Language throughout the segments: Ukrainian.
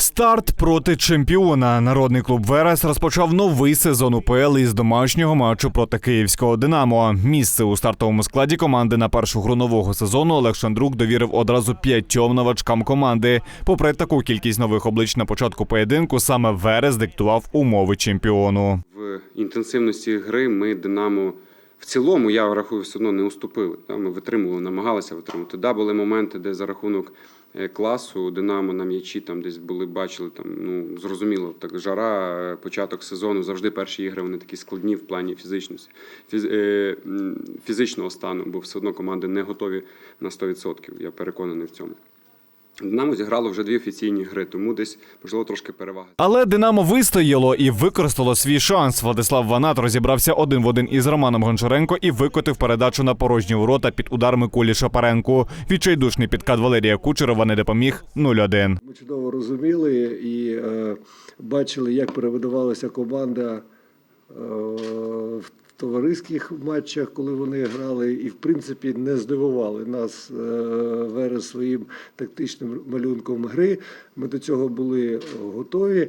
Старт проти чемпіона. Народний клуб Верес розпочав новий сезон УПЛ із домашнього матчу проти київського Динамо. Місце у стартовому складі команди на першу гру нового сезону Олег Шандрук довірив одразу п'ятьом новачкам команди. Попри таку кількість нових облич на початку поєдинку, саме Верес диктував умови чемпіону. В інтенсивності гри ми Динамо в цілому, я рахую, все одно не уступили. Ми витримували, намагалися витримати. Да, були моменти, де за рахунок е, класу Динамо на м'ячі там десь були, бачили там, ну зрозуміло, так жара, е, початок сезону. Завжди перші ігри вони такі складні в плані фізичності, фіз, е, фізичного стану, бо все одно команди не готові на 100%. Я переконаний в цьому. Динамо зіграло вже дві офіційні гри, тому десь можливо трошки перевага. Але Динамо вистояло і використало свій шанс. Владислав Ванат розібрався один в один із Романом Гончаренко і викотив передачу на порожні ворота під удар Миколі Шапаренку. Відчайдушний підкат Валерія Кучерова не допоміг 0-1. Ми чудово розуміли і е, бачили, як перебудувалася команда е, в товариських матчах, коли вони грали, і в принципі не здивували нас е, Верес своїм тактичним малюнком гри. Ми до цього були готові.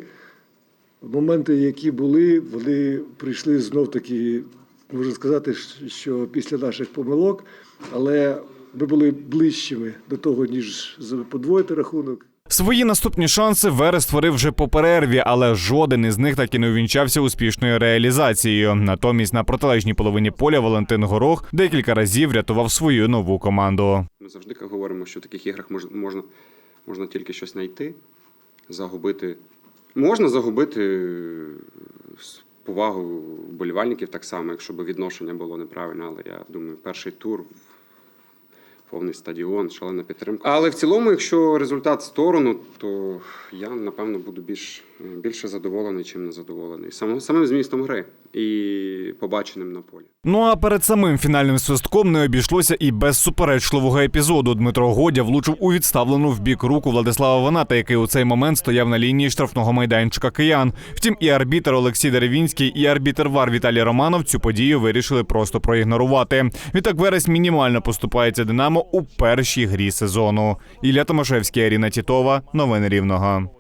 Моменти, які були, вони прийшли знов таки, можна сказати, що після наших помилок, але ми були ближчими до того, ніж подвоїти рахунок. Свої наступні шанси Верес створив вже по перерві, але жоден із них так і не увінчався успішною реалізацією. Натомість на протилежній половині поля Валентин Горох декілька разів рятував свою нову команду. Ми завжди говоримо, що в таких іграх мож- можна, можна тільки щось знайти, загубити. Можна загубити е, повагу вболівальників так само, якщо б відношення було неправильне, але я думаю, перший тур. Повний стадіон, шалена підтримка. Але в цілому, якщо результат в сторону, то я напевно буду більш, більше задоволений, чим незадоволений. Самим, самим змістом гри і побаченим на полі. Ну а перед самим фінальним свистком не обійшлося і без суперечливого епізоду. Дмитро Годя влучив у відставлену в бік руку Владислава Ваната, який у цей момент стояв на лінії штрафного майданчика киян. Втім, і арбітр Олексій Деревінський, і арбітр ВАР Віталій Романов цю подію вирішили просто проігнорувати. Відтак Верес мінімально поступається Динамо у першій грі сезону. Ілля Томашевський, Аріна Тітова. Новини Рівного.